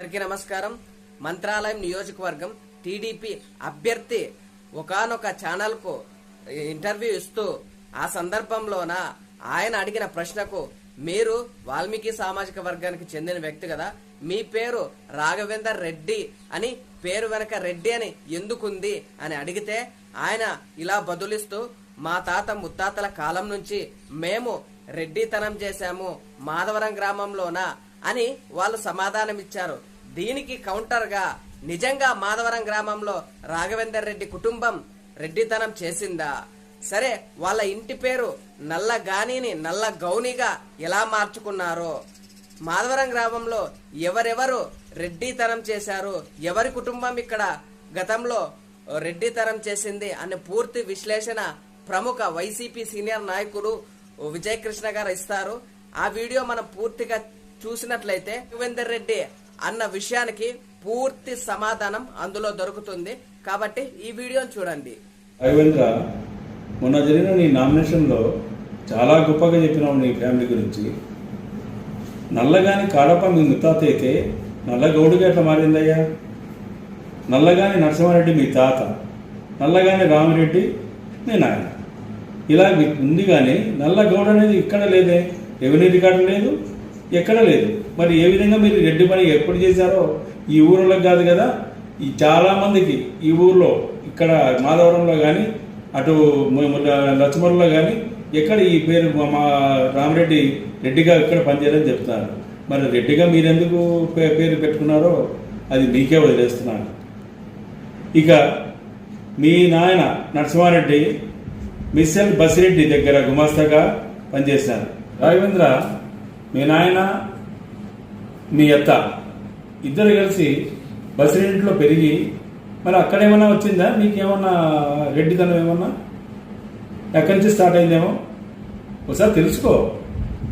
అందరికీ నమస్కారం. మంత్రాలయం నియోజకవర్గం టీడీపీ అభ్యర్థి ఒకానొక ఛానల్కు ఇంటర్వ్యూ ఇస్తూ ఆ సందర్భంలోన ఆయన అడిగిన ప్రశ్నకు మీరు వాల్మీకి సామాజిక వర్గానికి చెందిన వ్యక్తి కదా మీ పేరు రాఘవేందర్ రెడ్డి అని పేరు వెనక రెడ్డి అని ఎందుకుంది అని అడిగితే ఆయన ఇలా బదులిస్తూ మా తాత ముత్తాతల కాలం నుంచి మేము రెడ్డితనం చేశాము. మాధవరం గ్రామంలోన అని వాళ్ళు సమాధానం ఇచ్చారు దీనికి కౌంటర్గా నిజంగా మాధవరం గ్రామంలో రాఘవేందర్ రెడ్డి కుటుంబం రెడ్డితనం చేసిందా? సరే వాళ్ళ ఇంటి పేరు నల్ల గానిని నల్ల గౌనిగా ఎలా మార్చుకున్నారో? మాధవరం గ్రామంలో ఎవరెవరు రెడ్డితనం చేశారు? ఎవరి కుటుంబం ఇక్కడ గతంలో రెడ్డితనం చేసింది? అనే పూర్తి విశ్లేషణ ప్రముఖ వైసీపీ సీనియర్ నాయకుడు విజయకృష్ణ గారు ఇస్తారు. ఆ వీడియో మనం పూర్తిగా చూసినట్లయితే యువేందర్ రెడ్డి అన్న విషయానికి పూర్తి సమాధానం అందులో దొరుకుతుంది. కాబట్టి ఈ వీడియోని చూడండి. రాఘవేంద్ర మొన్న జరిగిన నీ నామినేషన్లో చాలా గొప్పగా చెప్పినావు నీ ఫ్యామిలీ గురించి. నల్లగాని కాడప మీ ముత్తాత అయితే నల్లగౌడుగా ఎట్లా మారిందయ్యా? నల్లగాని నరసింహారెడ్డి మీ తాత నల్లగాని రామిరెడ్డి మీ నాయన. ఇలా మీ- ఉంది కానీ నల్లగౌడ్ అనేది ఇక్కడ లేదే రెవెన్యూ రికార్డు లేదు ఎక్కడ లేదు. మరి ఏ విధంగా మీరు రెడ్డి పని ఎప్పుడు చేశారో ఈ ఊరిలో కాదు కదా. ఈ చాలా మందికి ఈ ఊర్లో ఇక్కడ మాధవరంలో కానీ అటు ము- లచ్చమూరులో కానీ ఎక్కడ ఈ పేరు మా- మా రామరెడ్డి రెడ్డిగా ఇక్కడ పనిచేయాలని చెప్తున్నారు మరి రెడ్డిగా మీరెందుకు పే- పేరు పెట్టుకున్నారో అది మీకే వదిలేస్తున్నాను. ఇక మీ నాయన నరసింహారెడ్డి మిస్సెల్ బసిరెడ్డి దగ్గర గుమాస్తాగా పనిచేశారు. రాఘవేంద్ర మీ నాయన మీ అత్త. ఇద్దరు కలిసి బసిరెడ్డిలో పెరిగి మరి అక్కడేమన్నా వచ్చిందా? నీకేమన్నా రెడ్డితనం ఏమన్నా? ఎక్కడి నుంచి స్టార్ట్ అయిందేమో? ఒకసారి తెలుసుకో.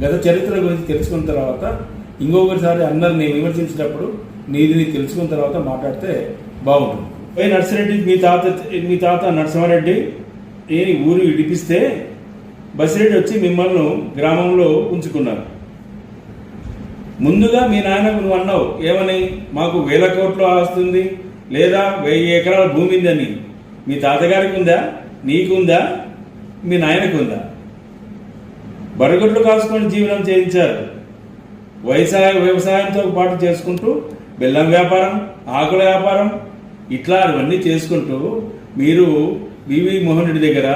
గత చరిత్ర గురించి తెలుసుకున్న తర్వాత ఇంకొకసారి అందరిని విమర్శించేటప్పుడు నీది నీ తెలుసుకున్న తర్వాత మాట్లాడితే బాగుంటుంది. పోయి నర్సిరెడ్డి మీ తాత మీ తాత నరసింహారెడ్డి ఏ ఊరు విడిపిస్తే బసిరెడ్డి వచ్చి మిమ్మల్ని గ్రామంలో ఉంచుకున్నారు. ముందుగా మీ నాయనకు నువ్వు అన్నావు ఏమని? మాకు వేల కోట్లు ఆస్తుంది లేదా వెయ్యి ఎకరాల భూమి ఉందని. మీ తాతగారికి ఉందా? నీకుందా? మీ నాయనకు ఉందా? బరగొడ్లు కాసుకొని జీవనం చేయించారు. వ్యవసాయ వ్యవసాయంతో పాటు చేసుకుంటూ బెల్లం వ్యాపారం ఆకుల వ్యాపారం ఇట్లా అవన్నీ చేసుకుంటూ మీరు వివి మోహన్ రెడ్డి దగ్గర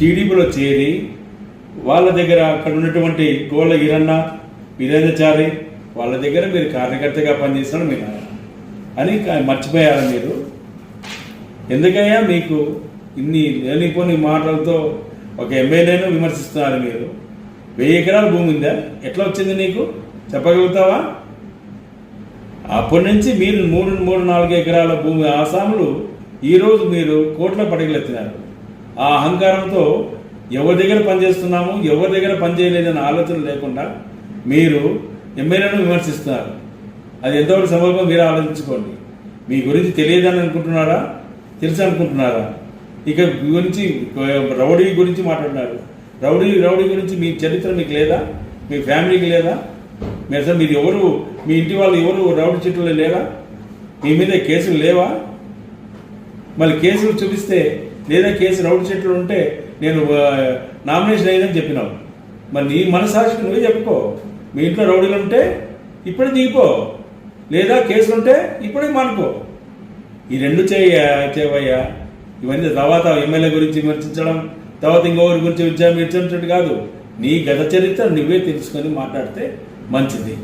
టీడీపీలో చేరి వాళ్ళ దగ్గర అక్కడ ఉన్నటువంటి గోళ్ళ ఈరన్న వీరేంద్రచారి వాళ్ళ దగ్గర మీరు కార్యకర్తగా పనిచేసిన మీ నాయన. అని మర్చిపోయారు మీరు? ఎందుకయ్యా మీకు ఇన్ని లేనిపోని మాటలతో ఒక ఎమ్మెల్యేను విమర్శిస్తున్నారు మీరు? వెయ్యి ఎకరాల భూమి ఉందా? ఎట్లా వచ్చింది నీకు? చెప్పగలుగుతావా? అప్పటి నుంచి మీరు మూడు మూడు నాలుగు ఎకరాల భూమి ఆసాములు ఈరోజు మీరు కోట్ల పడగలెత్తినారు. ఆ అహంకారంతో ఎవరి దగ్గర పనిచేస్తున్నాము ఎవరి దగ్గర పనిచేయలేదనే ఆలోచన లేకుండా మీరు ఎమ్మెల్యేను విమర్శిస్తున్నారు అది ఎంతవరకు సమర్పం మీరు ఆలోచించుకోండి. మీ గురించి తెలియదని అనుకుంటున్నారా? తెలుసు అనుకుంటున్నారా? ఇక గురించి రౌడీ గురించి మాట్లాడినారు. రౌడీ రౌడీ గురించి మీ చరిత్ర మీకు లేదా? మీ ఫ్యామిలీకి లేదా? మీరు అసలు మీరు ఎవరు? మీ ఇంటి వాళ్ళు ఎవరు? రౌడీ చెట్లు లేరా? మీ మీద కేసులు లేవా? మళ్ళీ కేసులు చూపిస్తే లేదా కేసు రౌడీ చెట్లు ఉంటే నేను నామినేషన్ అయ్యిందని చెప్పినావు. మరి నీ మనసాక్షికి నువ్వే చెప్పుకో. మీ ఇంట్లో రౌడీలు ఉంటే ఇప్పుడే దిగిపో. లేదా కేసులు ఉంటే ఇప్పుడే మానుకో. ఈ రెండు చేయ చేయవయ్యా. ఇవన్నీ తర్వాత ఎమ్మెల్యే గురించి విమర్శించడం తర్వాత ఇంకొకరి గురించి విమర్శించడం కాదు. నీ గత చరిత్ర నువ్వే తెలుసుకొని మాట్లాడితే మంచిది.